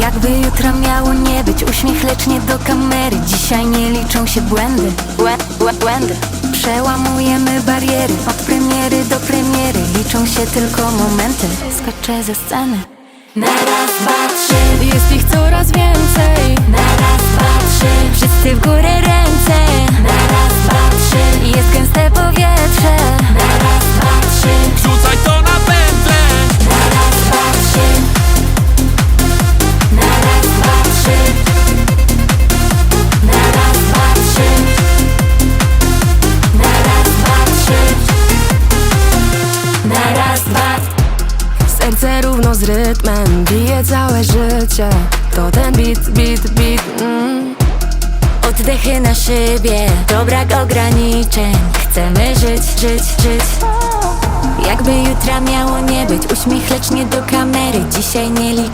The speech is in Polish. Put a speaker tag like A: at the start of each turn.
A: Jakby jutro miało nie być Uśmiech lecz nie do kamery. Dzisiaj nie liczą się błędy. Błę, błę, Błędy. Przełamujemy bariery Od premiery do premiery. Liczą się tylko momenty. Skaczę ze sceny. Na raz, dwa, trzy.
B: Jest ich coraz więcej.
A: Na raz, dwa, trzy. Wszyscy w górę
B: Równo z rytmem Bije całe życie. To ten beat, beat, beat mm.
A: Oddechy na szybie To brak ograniczeń. Chcemy żyć, żyć, żyć. Jakby jutra miało nie być Uśmiech lecz nie do kamery. Dzisiaj nie liczę